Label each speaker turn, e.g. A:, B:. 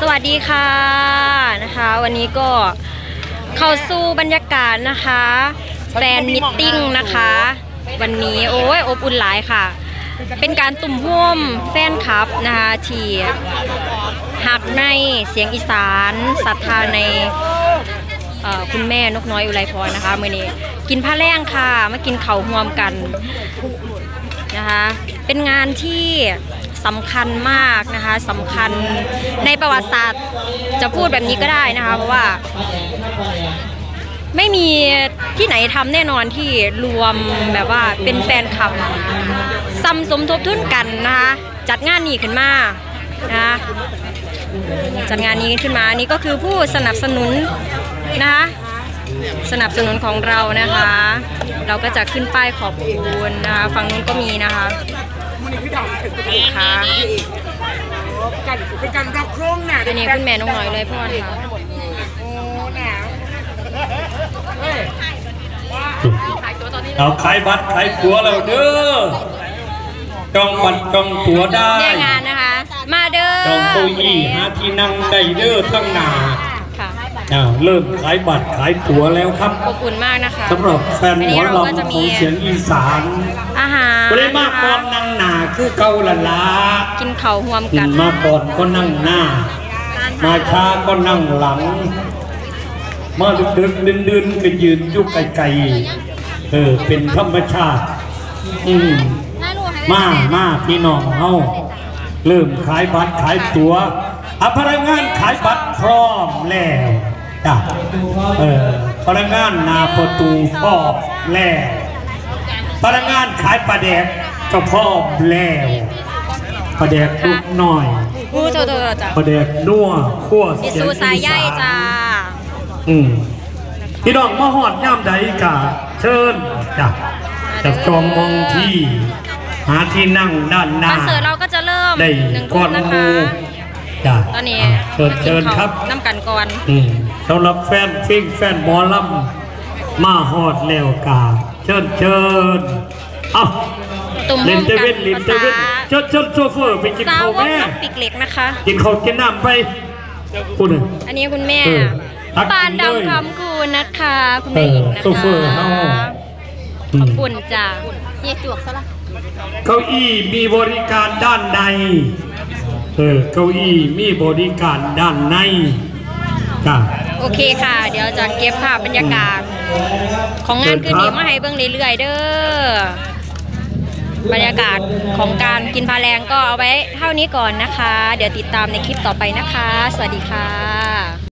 A: สวัสดีค่ะนะคะ วันนี้ก็เข้าสู่บรรยากาศนะคะแฟนมิทติ้งนะคะ วันนี้โอ้ยอบอุ่นหลายค่ะ เป็นการตุ่มห่วมแฟนคลับนะคะที่หักในเสียงอีสานศรัทธาในคุณแม่นกน้อยอุไรพรนะคะเมื่อนี้กินผ้าแรงค่ะมากินเข่าห่วมกันนะคะ เป็นงานที่ สำคัญมากนะคะสำคัญในประวัติศาสตร์จะพูดแบบนี้ก็ได้นะคะเพราะว่า ไม่มีที่ไหนทำแน่นอนที่รวมแบบว่าเป็นแฟนคลับซ้ำสมทบทุนกันนะคะ จัดงานนี้ขึ้นมานะคะจัดงานนี้ขึ้นมานี่ก็คือผู้สนับสนุนนะคะสนับสนุนของเรานะคะ เราก็จะขึ้นป้ายขอบคุณนะคะฝั่งนู้นก็มีนะคะ ค่ะ
B: กันเป็นการรับโครงน่ะ
A: อันนี้คุณแม่น้องน้อยเลยพ่อค่ะ
B: โอ้หนาว
C: เอาขายบัตรขายตั๋วแล้วเด้อจองบัตรจองตั๋วได้
A: เนี่ยงานนะคะ มาเด้อ
C: จองเก้าอี้หาที่นั่งได้เด้อทั้งหนา
A: ค่ะ
C: อ้าวเริ่มขายบัตรขายตั๋วแล้วครับ
A: อบอุ่นมากนะคะ
C: สำหรับแฟน
A: อั
C: หมอ
A: เราก็จะ
C: ลำข
A: มี
C: องเสียงอีสาน
A: อาหาร
C: บ่ได้มากก่อนนั่งหนา คือเก่าละละ
A: กินเขาวห่วม
C: กิ
A: กันน
C: มาก่อนก็นั่งหน้า มาช้าก็นั่งหลัง มาดึกๆดื่นๆก็ยืนอยู่ไกลๆเออเป็นธรรมชาติ อืม มามาพี่น้องเฮาเริ่มขายบัตรขายตั๋วอะพนักงานขายบัตรพร้อมแล้วจ้ะเออพนักงานหนาประตูพร้อมแล้วพนักงานขายปลาแดก ก็พร้อมแล้วปลาแดกลูกน้อย
A: อู้โตโตจ้ะ
C: ปลาแดกนัวขั้ว
A: มิ
C: เสียง
A: สู
C: อี
A: สายใย
C: สาน
A: จ้า
C: อืมพี่น้องมาหอดย่ามใดกะเชิญจ้ะจับจองมองที่หาที่นั่งด้านห
A: ค
C: น้า
A: อนเสิร์ตเราก็จะเริ่ม
C: ได้
A: หนึ่ง
C: ก้
A: ทุ่
C: อ
A: ม
C: น
A: นะ
C: หมู
A: คะ
C: จ้ะ
A: ตอนนี้
C: เชิญเชิญครับ
A: น้ำกันก่อน
C: อืมสำหรับแฟนฟิงแฟนหมอลำมาหอดแล้วกาเชิญเชิญเอ้า
A: ตุ่ม
C: ลิ
A: ห่วนม
C: เต
A: กั
C: เวน
A: น
C: ลิน
A: ภา
C: เต
A: ษา
C: เวนเชิญเชิญโซเฟอร์ไปกิน
A: สา
C: ข้าว
A: วก
C: แม่
A: น้ำปิกเล็กนะคะ
C: กินข้าวกินน้ำไปพูดเลย
A: อันนี้คุณแม่
C: เออตัก
A: ปาน
C: เลย
A: ดำคำคูณนะคะคุณแม่หญิงนะ
C: เออโซเฟอร์
A: คะ
C: เฮาอื
A: ขอบ
C: ม
A: คุณจ้ะเย่จวกซะละ
C: เก้าอี้มีบริการด้านในเออเก้าอี้มีบริการด้านในจ้ะ
A: โอเคค่ะ เดี๋ยวจะเก็บภาพบรรยากาศ ของงานคืนนี้มาให้เบิ่งเรื่อยๆเด้อ บรรยากาศของการกินพาแรงก็เอาไว้เท่านี้ก่อนนะคะ เดี๋ยวติดตามในคลิปต่อไปนะคะ สวัสดีค่ะ